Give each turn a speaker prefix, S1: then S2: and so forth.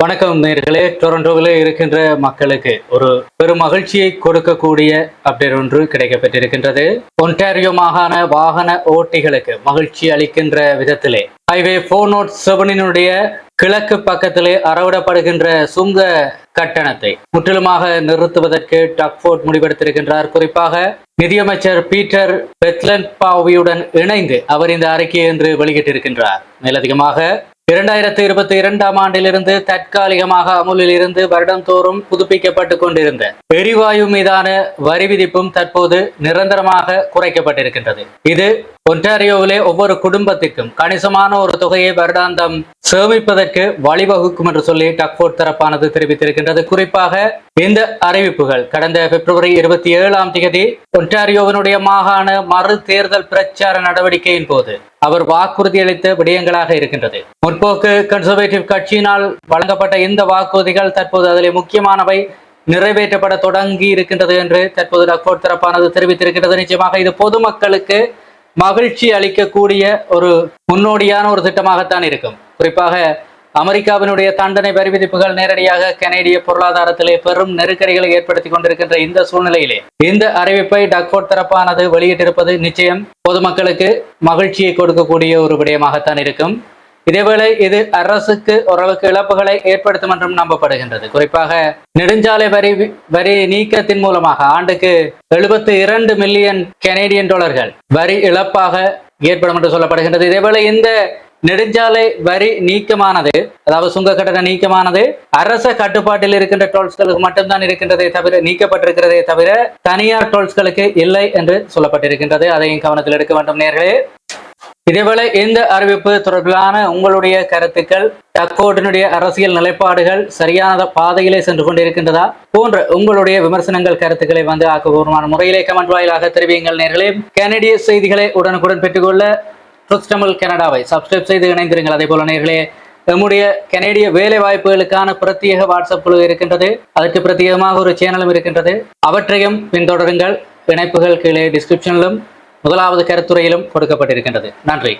S1: வணக்கம் நேர்களே. டொரண்டோவில் இருக்கின்ற மக்களுக்கு ஒரு பெரும் மகிழ்ச்சியை கொடுக்கக்கூடிய அப்டேட் ஒன்று கிடைக்கப்பட்டிருக்கின்றது. ஒன்டாரியோ மாகாண வாகன ஓட்டிகளுக்கு மகிழ்ச்சி அளிக்கின்ற விதத்திலே ஹைவே போர் நோட் செவனினுடைய கிழக்கு பக்கத்திலே அறவிடப்படுகின்ற சுங்க கட்டணத்தை முற்றிலுமாக நிறுத்துவதற்கு டக்ஃபோர்ட் முடிவெடுத்திருக்கின்றார். குறிப்பாக நிதியமைச்சர் பீட்டர் பெத்லன் பாவியுடன் இணைந்து அவர் இந்த அறிக்கையை இன்று வெளியிட்டிருக்கின்றார். மேலதிகமாக இரண்டாயிரத்தி இருபத்தி இரண்டாம் ஆண்டிலிருந்து தற்காலிகமாக அமுலில் இருந்து வருடந்தோறும் புதுப்பிக்கப்பட்டு கொண்டிருந்த எரிவாயு மீதான வரி விதிப்பும் தற்போது நிரந்தரமாக குறைக்கப்பட்டிருக்கின்றது. இது ஒன்டாரியோவிலே ஒவ்வொரு குடும்பத்திற்கும் கணிசமான ஒரு தொகையை வருடாந்தம் சேமிப்பதற்கு வழிவகுக்கும் என்று சொல்லி டக்ஃபோர்ட் தரப்பானது தெரிவித்திருக்கின்றது. குறிப்பாக இந்த அறிவிப்புகள் கடந்த பிப்ரவரி இருபத்தி ஏழாம் தேதி ஒன்டாரியோவினுடைய மாகாண மறு தேர்தல் பிரச்சார நடவடிக்கையின் போது அவர் வாக்குறுதியளித்த விடயங்களாக இருக்கின்றது. முற்போக்கு கன்சர்வேட்டிவ் கட்சியினால் வழங்கப்பட்ட இந்த வாக்குறுதிகள் தற்போது அதில் முக்கியமானவை நிறைவேற்றப்பட தொடங்கி இருக்கின்றது என்று தற்போது டக்ஃபோர்ட் தரப்பானது தெரிவித்திருக்கின்றது. நிச்சயமாக இது பொதுமக்களுக்கு மகிழ்ச்சி அளிக்கக்கூடிய ஒரு முன்னோடியான ஒரு திட்டமாகத்தான் இருக்கும். குறிப்பாக அமெரிக்காவினுடைய தண்டனை வரிவிதிப்புகள் நேரடியாக கனேடிய பொருளாதாரத்திலே பெரும் நெருக்கடிகளை ஏற்படுத்தி கொண்டிருக்கின்ற இந்த சூழ்நிலையிலே இந்த அறிவிப்பை டக்ஃபோர்ட் தரப்பானது வெளியிட்டிருப்பது நிச்சயம் பொதுமக்களுக்கு மகிழ்ச்சியை கொடுக்கக்கூடிய ஒரு விடயமாகத்தான் இருக்கும். இதேவேளை இது அரசுக்கு ஓரளவுக்கு இழப்புகளை ஏற்படுத்தும் என்றும் நம்பப்படுகின்றது. குறிப்பாக நெடுஞ்சாலை வரி வரி நீக்கத்தின் மூலமாக ஆண்டுக்கு எழுபத்தி இரண்டு மில்லியன் கெனேடியன் டாலர்கள் வரி இழப்பாக ஏற்படும் என்று சொல்லப்படுகின்றது. இதேவேளை இந்த நெடுஞ்சாலை வரி நீக்கமானது அதாவது சுங்க கட்டண நீக்கமானது அரச கட்டுப்பாட்டில் இருக்கின்ற டோல்ஸ்களுக்கு மட்டும்தான் இருக்கின்றதே தவிர நீக்கப்பட்டிருக்கிறதே தவிர தனியார் டோல்ஸ்களுக்கு இல்லை என்று சொல்லப்பட்டிருக்கின்றது. அதையும் கவனத்தில் எடுக்க வேண்டும் நேர்களே. இதேபோல இந்த அறிவிப்பு தொடர்பிலான உங்களுடைய கருத்துக்கள் டக்கோட்டினுடைய அரசியல் நிலைப்பாடுகள் சரியான பாதையிலே சென்று கொண்டிருக்கின்றதா? போன்ற உங்களுடைய விமர்சனங்கள் கருத்துக்களை வந்து ஆக்கப்பூர்வமான முறையிலே கமெண்ட் வாயிலாக தெரிவியுங்கள் நேர்களே. கனடிய செய்திகளை உடனுக்குடன் பெற்றுக்கொள்ள ட்ரூத் தமிழ் கனடாவை சப்ஸ்கிரைப் செய்து இணைந்திருங்கள். அதே போல நேர்களே நம்முடைய கனேடிய வேலை வாய்ப்புகளுக்கான பிரத்யேக வாட்ஸ்அப் குழு இருக்கின்றது. அதற்கு பிரத்யேகமாக ஒரு சேனலும் இருக்கின்றது. அவற்றையும் பின்தொடருங்கள். இணைப்புகள் கீழே டிஸ்கிரிப்ஷனிலும் முதலாவது கருத்துறையிலும் கொடுக்கப்பட்டிருக்கின்றது. நன்றி.